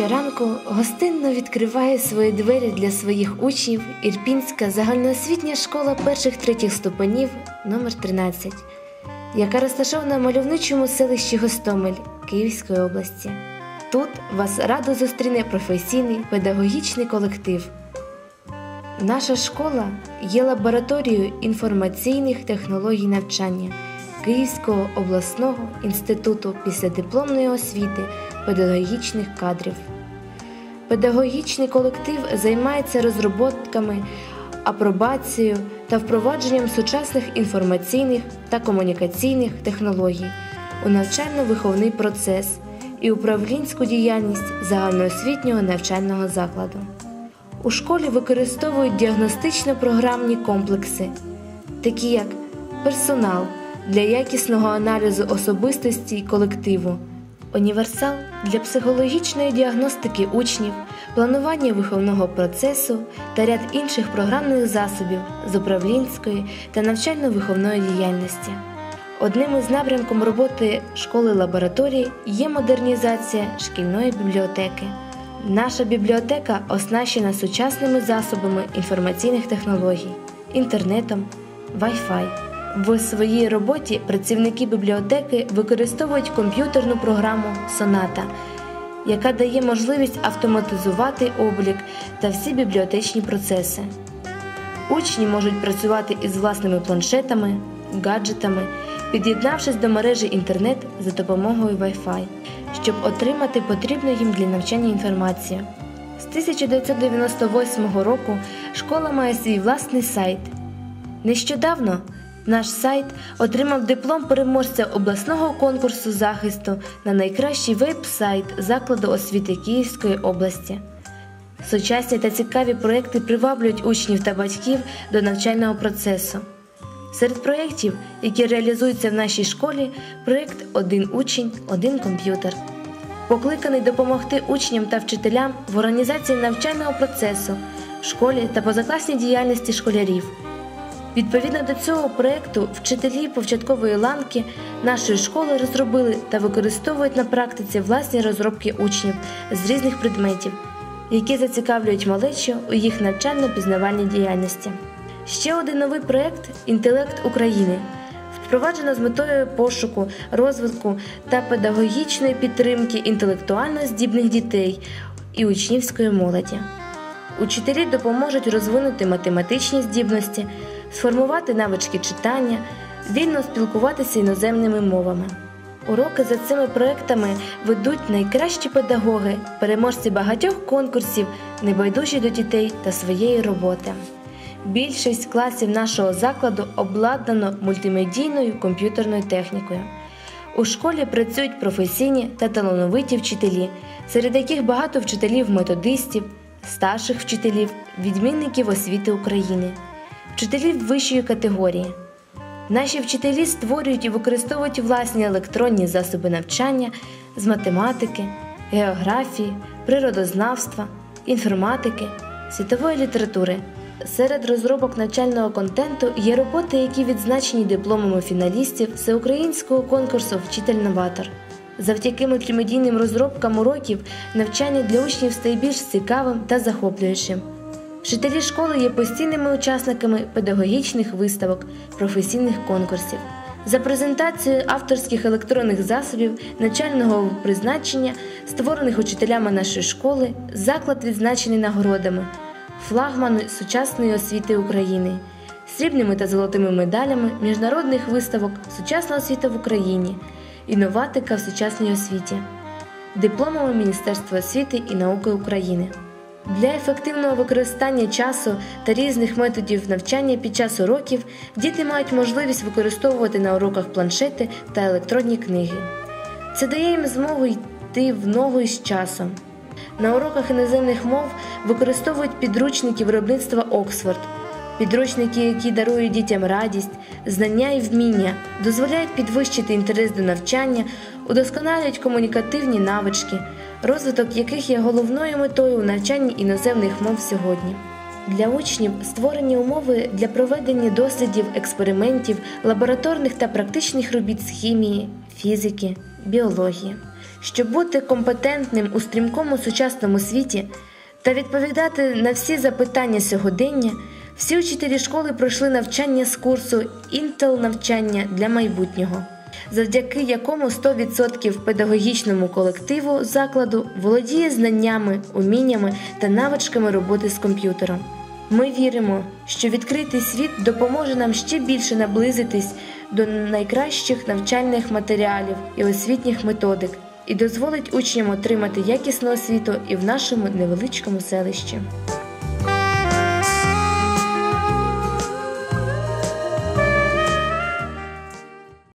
щоранку гостинно відкриває свої двері для своїх учнів Ірпінська загальноосвітня школа перших третіх ступенів номер 13 яка розташована в мальовничому селищі Гостомель Київської області. Тут вас радо зустріне професійний педагогічний колектив. Наша школа є лабораторією інформаційних технологій навчання Київського обласного інституту післядипломної освіти педагогічних кадрів. Педагогічний колектив займається розробками, апробацією та впровадженням сучасних інформаційних та комунікаційних технологій у навчально-виховний процес і управлінську діяльність загальноосвітнього навчального закладу. У школі використовують діагностично-програмні комплекси, такі як персонал для якісного аналізу особистості й колективу, універсал для психологічної діагностики учнів, планування виховного процесу та ряд інших програмних засобів з управлінської та навчально-виховної діяльності. Одним із напрямком роботи школи лабораторії є модернізація шкільної бібліотеки. Наша бібліотека оснащена сучасними засобами інформаційних технологій, інтернетом, Wi-Fi. В своїй роботі працівники бібліотеки використовують комп'ютерну програму Соната, яка дає можливість автоматизувати облік та всі бібліотечні процеси. Учні можуть працювати із власними планшетами, гаджетами, під'єднавшись до мережі інтернет за допомогою Wi-Fi, щоб отримати потрібну їм для навчання інформацію. З 1998 року школа має свій власний сайт. Нещодавно наш сайт отримав диплом переможця обласного конкурсу захисту на найкращий веб-сайт закладу освіти Київської області. Сучасні та цікаві проекти приваблюють учнів та батьків до навчального процесу. Серед проєктів, які реалізуються в нашій школі, проєкт Один учень, один комп'ютер, покликаний допомогти учням та вчителям в організації навчального процесу школі та позакласній діяльності школярів. Відповідно до цього проєкту, вчителі початкової ланки нашої школи розробили та використовують на практиці власні розробки учнів з різних предметів, які зацікавлюють малечу у їх навчально-пізнавальній діяльності. Ще один новий проєкт Інтелект України впроваджено з метою пошуку, розвитку та педагогічної підтримки інтелектуально здібних дітей і учнівської молоді. Учителі допоможуть розвинути математичні здібності, сформувати навички читання, вільно спілкуватися іноземними мовами. Уроки за цими проектами ведуть найкращі педагоги, переможці багатьох конкурсів, небайдужі до дітей та своєї роботи. Більшість класів нашого закладу обладнано мультимедійною комп'ютерною технікою. У школі працюють професійні та талановиті вчителі, серед яких багато вчителів-методистів, старших вчителів, відмінників освіти України, вчителів вищої категорії. Наші вчителі створюють і використовують власні електронні засоби навчання з математики, географії, природознавства, інформатики, світової літератури. Серед розробок навчального контенту є роботи, які відзначені дипломами фіналістів всеукраїнського конкурсу Вчитель-новатор. Завдяки мультимедійним розробкам уроків навчання для учнів стає більш цікавим та захоплюючим. Вчителі школи є постійними учасниками педагогічних виставок, професійних конкурсів. За презентацією авторських електронних засобів навчального призначення, створених учителями нашої школи, заклад відзначений нагородами флагмани сучасної освіти України, срібними та золотими медалями міжнародних виставок Сучасна освіта в Україні, інноватика в сучасній освіті, дипломами Міністерства освіти і науки України. Для ефективного використання часу та різних методів навчання під час уроків діти мають можливість використовувати на уроках планшети та електронні книги. Це дає їм змогу йти в ногу із часом. На уроках іноземних мов використовують підручники виробництва Оксфорд, підручники, які дарують дітям радість, знання і вміння, дозволяють підвищити інтерес до навчання, удосконалюють комунікативні навички, розвиток яких є головною метою у навчанні іноземних мов сьогодні. Для учнів створені умови для проведення дослідів, експериментів, лабораторних та практичних робіт з хімії, фізики, біології. Щоб бути компетентним у стрімкому сучасному світі та відповідати на всі запитання сьогодення, всі вчителі школи пройшли навчання з курсу Інтел навчання для майбутнього, завдяки якому 100% педагогічному колективу закладу володіє знаннями, уміннями та навичками роботи з комп'ютером. Ми віримо, що відкритий світ допоможе нам ще більше наблизитись до найкращих навчальних матеріалів і освітніх методик і дозволить учням отримати якісну освіту і в нашому невеличкому селищі.